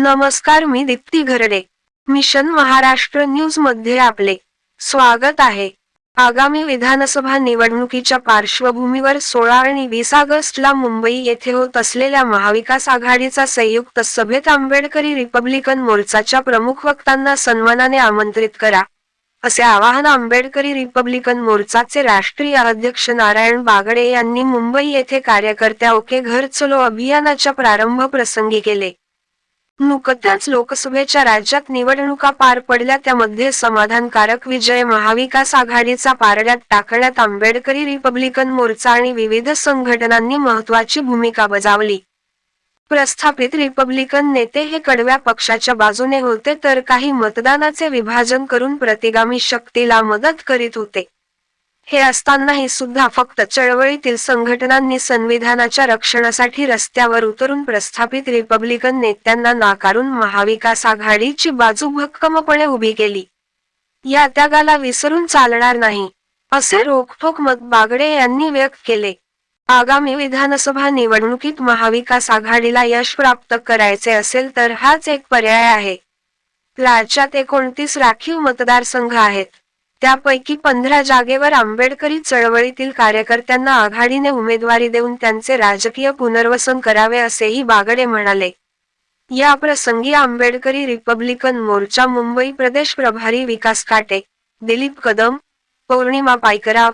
नमस्कार मी दीप्ती घरडे. मिशन महाराष्ट्र न्यूजमध्ये आपले स्वागत आहे. आगामी विधानसभा निवडणुकीच्या पार्श्वभूमीवर सोळा आणि वीस ऑगस्टला मुंबई येथे होत असलेल्या महाविकास आघाडीचा संयुक्त सभेत आंबेडकरी रिपब्लिकन मोर्चाच्या प्रमुख वक्तांना सन्मानाने आमंत्रित करा. असे आवाहन आंबेडकरी रिपब्लिकन मोर्चाचे राष्ट्रीय अध्यक्ष नारायण बागडे यांनी मुंबई येथे कार्यकर्त्या ओके घर चलो अभियानाच्या प्रारंभ प्रसंगी केले. नुकत्याच लोकसभेच्या राज्यात निवडणुका पार पडल्या त्यामध्ये समाधानकारक विजय महाविकास आघाडीचा पारड्यात टाकण्यात आंबेडकरी रिपब्लिकन मोर्चा आणि विविध संघटनांनी महत्वाची भूमिका बजावली. प्रस्थापित रिपब्लिकन नेते हे कडव्या पक्षाच्या बाजूने होते तर काही मतदानाचे विभाजन करून प्रतिगामी शक्तीला मदत करीत होते. हे असतानाही सुद्धा फक्त चळवळीतील संघटनांनी संविधानाच्या रक्षणासाठी रस्त्यावर उतरून प्रस्थापित रिपब्लिकन नेत्यांना नाकारून महाविकास आघाडीची बाजू भक्कमपणे उभी केली. या त्यागाला विसरून चालणार नाही असे रोखठोक मत बागडे यांनी व्यक्त केले. आगामी विधानसभा निवडणुकीत महाविकास आघाडीला यश प्राप्त करायचे असेल तर हाच एक पर्याय आहे. राज्यात एकोणतीस राखीव मतदारसंघ आहेत. त्यापैकी पंधरा जागेवर आंबेडकरी चळवळीतील कार्यकर्त्यांना आघाडीने उमेदवारी देऊन त्यांचे राजकीय पुनर्वसन करावे असेही बागडे म्हणाले. या प्रसंगी आंबेडकरी रिपब्लिकन मोर्चा मुंबई प्रदेश प्रभारी विकास काटे दिलीप कदम पौर्णिमा पायकराव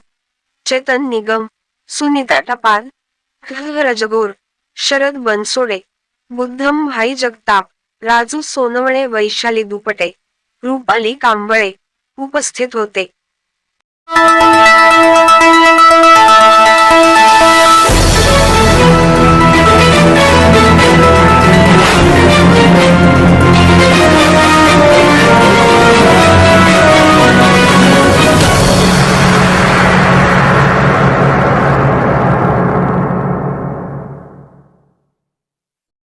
चेतन निगम सुनीता टपाल रजगोर शरद बनसोडे बुद्धम भाई जगताप राजू सोनवणे वैशाली दुपटे रूपाली कांबळे उपस्थित होते.